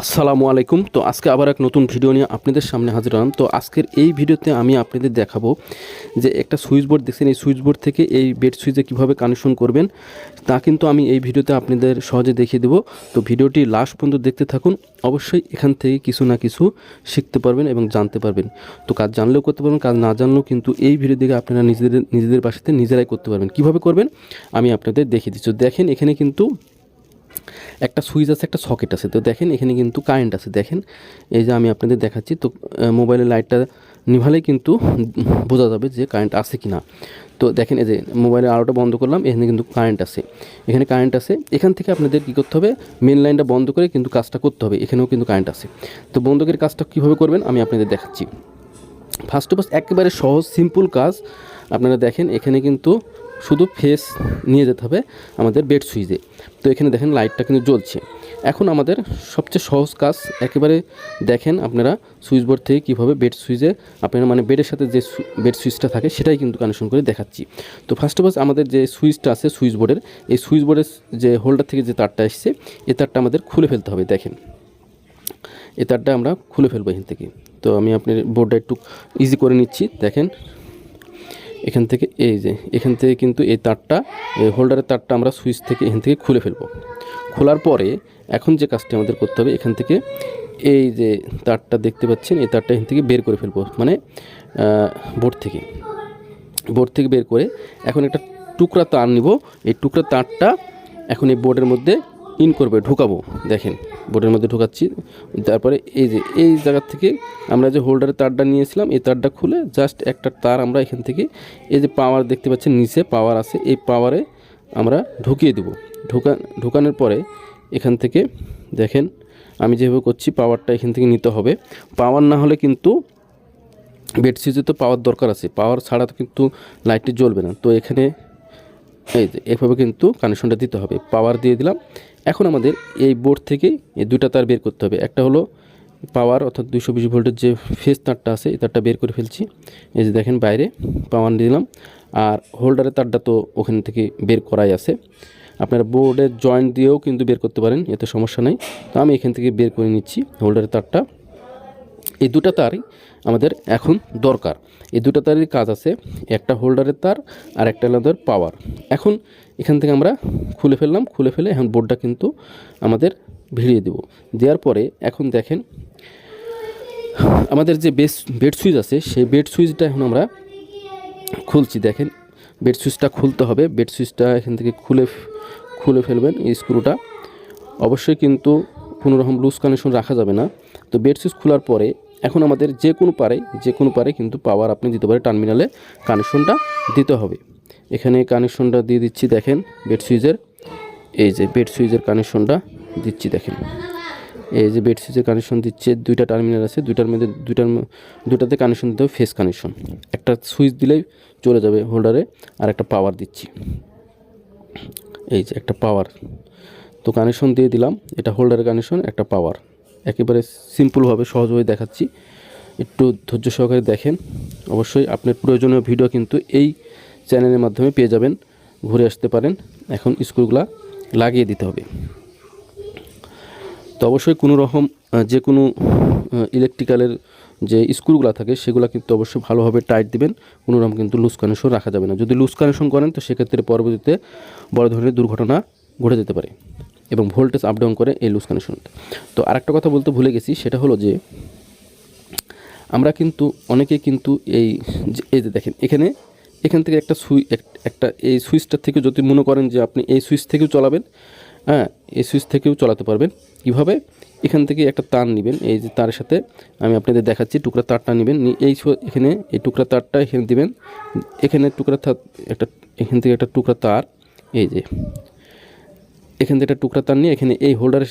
আসসালামু আলাইকুম। তো আজকে আবার এক নতুন ভিডিও নিয়ে আপনাদের সামনে হাজির হলাম। তো আজকের এই ভিডিওতে আমি আপনাদের দেখাবো যে একটা সুইচ বোর্ড দেখছেন এই সুইচ বোর্ড থেকে এই বেড সুইচে কীভাবে কানেকশন করবেন, তা কিন্তু আমি এই ভিডিওতে আপনাদের সহজে দেখিয়ে দেবো। তো ভিডিওটি লাস্ট পর্যন্ত দেখতে থাকুন। অবশ্যই এখান থেকে কিছু না কিছু শিখতে পারবেন এবং জানতে পারবেন। তো কাজ জানলেও করতে পারবেন, কাজ না জানলেও কিন্তু এই ভিডিও দেখে আপনারা নিজেদের নিজেদের বাসাতে নিজেরাই করতে পারবেন। কীভাবে করবেন, আমি আপনাদের দেখিয়ে দিচ্ছি। দেখেন এখানে কিন্তু একটা সুইচ আছে, একটা সকেট আছে। তো দেখেন, এখানে কিন্তু কারেন্ট আছে। দেখেন, এই যে আমি আপনাদের দেখাচ্ছি, তো মোবাইলের লাইটটা নিভালেই কিন্তু বোঝা যাবে যে কারেন্ট আছে কি না তো দেখেন, এই যে মোবাইলের আলোটা বন্ধ করলাম, এখানে কিন্তু কারেন্ট আছে। এখানে কারেন্ট আছে। এখান থেকে আপনাদের কী করতে হবে? মেন লাইনটা বন্ধ করে কিন্তু কাজটা করতে হবে। এখানেও কিন্তু কারেন্ট আছে। তো বন্ধকের কাজটা কীভাবে করবেন, আমি আপনাদের দেখাচ্ছি। ফার্স্ট অফ অল একেবারে সহজ সিম্পল কাজ। আপনারা দেখেন, এখানে কিন্তু শুধু ফেস নিয়ে যেতে হবে আমাদের বেড সুইচে তো এখানে দেখেন লাইটটা কিন্তু জ্বলছে। এখন আমাদের সবচেয়ে সহজ কাজ, একেবারে দেখেন আপনারা সুইচ বোর্ড থেকে কীভাবে বেড সুইচে আপনারা মানে বেডের সাথে যে বেড সুইচটা থাকে, সেটাই কিন্তু কানেকশন করে দেখাচ্ছি। তো ফার্স্ট অফ অল আমাদের যে সুইচটা আছে সুইচ বোর্ডের এই সুইচ বোর্ডের যে হোল্ডার থেকে যে তারটা এসছে, এই তারটা আমাদের খুলে ফেলতে হবে, দেখেন। এই তারটা আমরা খুলে ফেলব এখান থেকে। তো আমি আপনার বোর্ডটা একটু ইজি করে নিচ্ছি, দেখেন। এখান থেকে এই যে, এখান থেকে কিন্তু এই তারটা, এই হোল্ডারের তারটা আমরা সুইচ থেকে এখান থেকে খুলে ফেলব। খোলার পরে এখন যে কাজটি আমাদের করতে হবে, এখান থেকে এই যে তারটা দেখতে পাচ্ছেন, এই তারটা এখান থেকে বের করে ফেলব মানে বোর্ড থেকে। বোর্ড থেকে বের করে এখন একটা টুকরা তার নিব। এই টুকরা তারটা এখন এই বোর্ডের মধ্যে ইন করবে, ঢুকাবো। দেখেন বোর্ডের মধ্যে ঢুকাচ্ছি। তারপরে এই যে, এই জায়গা থেকে আমরা যে হোল্ডারের তারটা নিয়েছিলাম, এই তারটা খুলে জাস্ট একটা তার আমরা এখান থেকে, এই যে পাওয়ার দেখতে পাচ্ছেন, নিচে পাওয়ার আছে, এই পাওয়ারে আমরা ঢুকিয়ে দেবো। ঢুকা, ঢুকানোর পরে এখান থেকে দেখেন, আমি যেভাবে করছি পাওয়ারটা এখান থেকে নিতে হবে। পাওয়ার না হলে কিন্তু বেডশিটে তো পাওয়ার দরকার আছে। পাওয়ার ছাড়া তো কিন্তু লাইটটি জ্বলবে না। তো এখানে এই যে, এভাবে কিন্তু কানেকশনটা দিতে হবে। পাওয়ার দিয়ে দিলাম। এখন আমাদের এই বোর্ড থেকে এই দুটা তার বের করতে হবে। একটা হলো পাওয়ার অর্থাৎ দুশো বিশ ভোল্টের যে ফেস তারটা আছে, এই তারটা বের করে ফেলছি। এই যে দেখেন বাইরে পাওয়ার দিলাম। আর হোল্ডারের তারটা তো ওখান থেকে বের করাই আছে। আপনারা বোর্ডের জয়েন্ট দিয়েও কিন্তু বের করতে পারেন, এতে সমস্যা নেই। তো আমি এখান থেকে বের করে নিচ্ছি হোল্ডারের তারটা। এই দুটা তারই আমাদের এখন দরকার। এই দুটো তারের কাজ আছে, একটা হোল্ডারের তার আর একটা আমাদের পাওয়ার। এখন এখান থেকে আমরা খুলে ফেললাম, খুলে ফেলে এখন বোর্ডটা কিন্তু আমাদের ভিড়িয়ে দেব। দেওয়ার পরে এখন দেখেন, আমাদের যে বেস, বেড সুইচ আছে, সেই বেড সুইচটা এখন আমরা খুলছি। দেখেন, বেড সুইচটা খুলতে হবে। বেড সুইচটা এখান থেকে খুলে খুলে ফেলবেন এই স্ক্রুটা। অবশ্যই কিন্তু কোনো রকম লুজ কানেকশন রাখা যাবে না। তো বেড সুইচ খোলার পরে এখন আমাদের যে কোনো পারে, যে কোনো পারে কিন্তু পাওয়ার আপনি দিতে পারে টার্মিনালে কানেকশনটা দিতে হবে। এখানে কানেকশনটা দিয়ে দিচ্ছি দেখেন বেড সুইচের এই যে বেড সুইচের কানেকশনটা দিচ্ছি দেখেন। এই যে বেড সুইচের কানেকশন দিচ্ছে, দুইটা টার্মিনাল আছে, দুইটার মধ্যে, দুইটার দুইটাতে কানেকশন দিতে হবে ফেস কানেকশন একটা সুইচ দিলেই চলে যাবে হোল্ডারে আর একটা পাওয়ার দিচ্ছি। এই যে একটা পাওয়ার তো কানেকশন দিয়ে দিলাম, এটা হোল্ডারের কানেকশন একটা পাওয়ার একেবারে সিম্পলভাবে, সহজভাবে দেখাচ্ছি। একটু ধৈর্য সহকারে দেখেন। অবশ্যই আপনার প্রয়োজনীয় ভিডিও কিন্তু এই চ্যানেলের মাধ্যমে পেয়ে যাবেন। ঘুরে আসতে পারেন। এখন স্ক্রুগুলা লাগিয়ে দিতে হবে। তো অবশ্যই কোনো রকম যে কোনো ইলেকট্রিক্যালের যে স্ক্রুগুলো থাকে, সেগুলো কিন্তু অবশ্যই ভালোভাবে টাইট দিবেন। কোনো রকম কিন্তু লুজ কানেকশন রাখা যাবে না। যদি লুজ কানেকশন করেন, তো সেক্ষেত্রে পরবর্তীতে বড় ধরনের দুর্ঘটনা ঘটে যেতে পারে। এবং ভোল্টেজ আপ ডাউন করে এই লুজ কানেকশন তো আরেকটা কথা বলতে ভুলে গেছি, সেটা হলো যে আমরা কিন্তু অনেকেই কিন্তু এই এই যে দেখেন, এখানে, এখান থেকে একটা সুই, এক- একটা এই সুইচটা থেকে যদি মনে করেন যে আপনি এই সুইচ থেকেও চালাবেন হ্যাঁ এই সুইচ থেকেও চালাতে পারবেন। কীভাবে? এখান থেকে একটা তার নেবেন, এই যে তারের সাথে আমি আপনাদের দেখাচ্ছি, টুকরা তারটা নেবেন এই এখানে এই টুকরা তারটা এখানে দিবেন, এখানে টুকরা তার একটা, এখান থেকে একটা টুকরা তার, এই যে এখান থেকে একটা টুকরা তার নিয়ে এখানে এই হোল্ডারের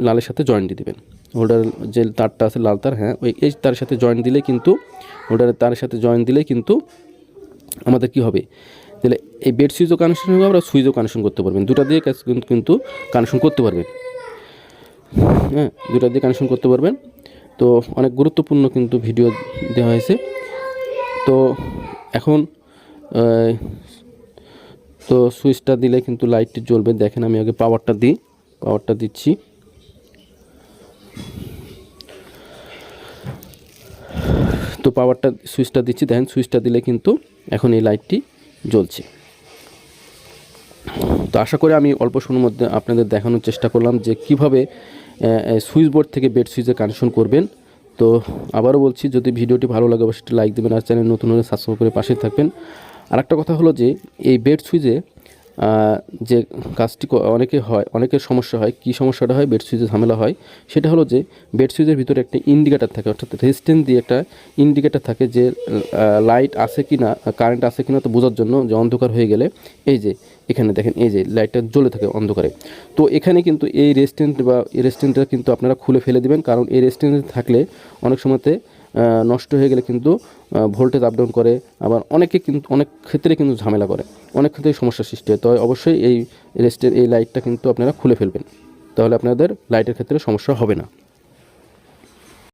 লালের সাথে জয়েন্ট দিয়ে দেবেন। হোল্ডার যে তারটা আছে লাল তার হ্যাঁ ওই এই তার সাথে জয়েন্ট দিলে কিন্তু হোল্ডারের তারের সাথে জয়েন্ট দিলে কিন্তু আমাদের কি হবে? তাহলে এই বেড সুইচও কানেকশন হবে আমরা সুইচও কানেকশন করতে পারবেন। দুটা দিয়ে কিন্তু- কানেকশন করতে পারবেন। হ্যাঁ দুটা দিয়ে কানেকশন করতে পারবেন। তো অনেক গুরুত্বপূর্ণ কিন্তু ভিডিও দেওয়া হয়েছে। তো এখন তো সুইচটা দিলে কিন্তু লাইটটি জ্বলবে। দেখেন আমি আগে পাওয়ারটা দিই। পাওয়ারটা দিচ্ছি। তো পাওয়ারটা সুইচটা দিচ্ছি। দেখেন, সুইচটা দিলে কিন্তু এখন এই লাইটটি জ্বলছে। তো আশা করি আমি অল্প সময়ের মধ্যে আপনাদের দেখানোর চেষ্টা করলাম যে কীভাবে সুইচ বোর্ড থেকে বেড সুইচে কানেকশন করবেন। তো আবারও বলছি, যদি ভিডিওটি ভালো লাগে, অবশ্যই লাইক দেবেন আর চ্যানেল নতুন হলে সাবস্ক্রাইব করে পাশে থাকবেন। আর একটা কথা হলো যে এই বেড আহ, যে কাজটি অনেকে হয় অনেকের সমস্যা হয় কি সমস্যাটা হয় বেড সুইচে ঝামেলা হয় সেটা হলো যে বেড সুইচের ভিতরে একটা ইন্ডিকেটার থাকে অর্থাৎ রেজিস্ট্যান্স দিয়ে একটা ইন্ডিকেটার থাকে যে লাইট আছে কি না কারেন্ট আছে কি না তো বোঝার জন্য যে অন্ধকার হয়ে গেলে এই যে এখানে দেখেন এই যে লাইটটা জ্বলে থাকে অন্ধকারে। তো এখানে কিন্তু এই রেস্টুরেন্ট বা রেস্টুরেন্টটা কিন্তু আপনারা খুলে ফেলে দিবেন কারণ এই রেস্টুরেন্ট থাকলে অনেক সময়তে নষ্ট হয়ে গেলে কিন্তু ভোল্টেজ আপ ডাউন করে, আবার অনেকে কিন্তু, অনেক ক্ষেত্রে কিন্তু ঝামেলা করে। অনেক ক্ষেত্রে সমস্যার সৃষ্টি হয়। তো অবশ্যই এই রেস্টের এই লাইটটা কিন্তু আপনারা খুলে ফেলবেন। তাহলে আপনাদের লাইটের ক্ষেত্রে সমস্যা হবে না।